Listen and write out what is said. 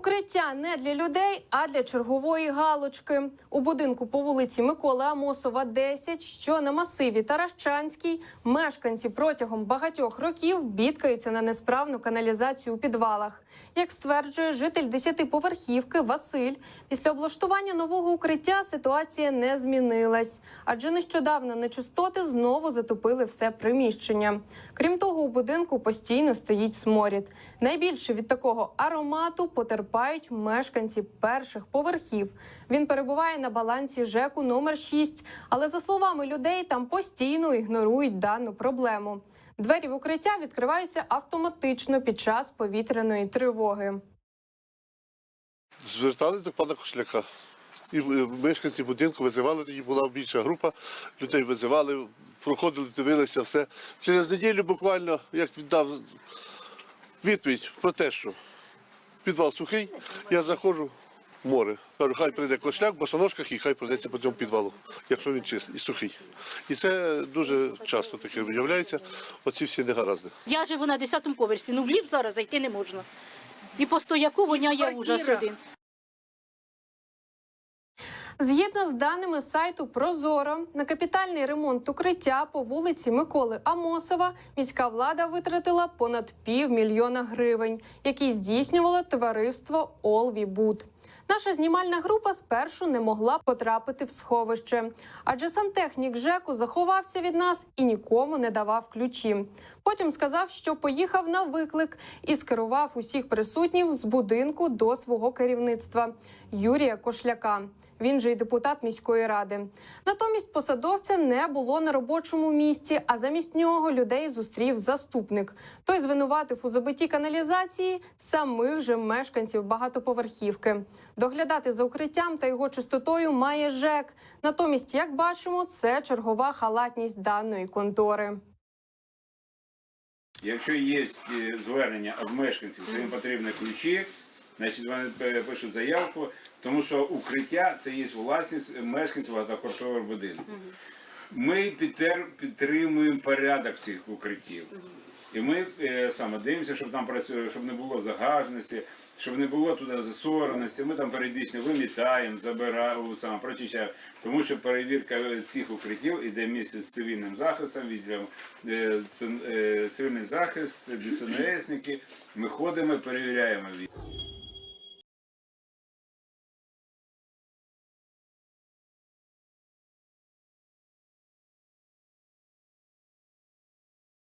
Укриття не для людей, а для чергової галочки. У будинку по вулиці Миколи Амосова, 10, що на масиві Таращанській, мешканці протягом багатьох років бідкаються на несправну каналізацію у підвалах. Як стверджує житель десятиповерхівки Василь, після облаштування нового укриття ситуація не змінилась, адже нещодавно нечистоти знову затопили все приміщення. Крім того, у будинку постійно стоїть сморід. Найбільше від такого аромату потерпають мешканці перших поверхів. Він перебуває на балансі ЖЕКу номер 6, але за словами людей, там постійно ігнорують дану проблему. Двері в укриття відкриваються автоматично під час повітряної тривоги. Звертали до пана Кошляка. І е, мешканці будинку визивали, тоді була більша група, людей визивали, проходили, дивилися все. Через неділю буквально, як віддав відповідь про те, що підвал сухий, я заходжу в море. Кажу, хай прийде кошляк в босоножках і хай пройдеться по цьому підвалу, якщо він чистий і сухий. І це дуже часто таке виявляється, оці всі негаразди. Я живу на 10-му поверсі, ну в лів зараз зайти не можна. І по стояку воняє ужас один. Згідно з даними сайту Прозоро, на капітальний ремонт укриття по вулиці Миколи Амосова міська влада витратила понад півмільйона гривень, які здійснювало товариство Олвібуд. Наша знімальна група спершу не могла потрапити в сховище, адже сантехнік ЖЕКу заховався від нас і нікому не давав ключі. Потім сказав, що поїхав на виклик і скерував усіх присутніх з будинку до свого керівництва Юрія Кошляка. Він же й депутат міської ради. Натомість посадовця не було на робочому місці, а замість нього людей зустрів заступник. Той звинуватив у забитті каналізації самих же мешканців багатоповерхівки. Доглядати за укриттям та його чистотою має ЖЕК. Натомість, як бачимо, це чергова халатність даної контори. Якщо є е, звернення від мешканців, що їм потрібні ключі, значить вони пишуть заявку, тому що укриття це є власність мешканців багатоквартирного будинку. Ми підтримуємо порядок цих укриттів. І ми е, саме дивимося, щоб там працює, щоб не було загаженості, щоб не було туди засореності. Ми там періодично вимітаємо, забираємо саме прочищаємо. Тому що перевірка цих укриттів іде місяць з цивільним захистом, відділом е, е, цивільний захист, ДСНСники. Ми ходимо, перевіряємо.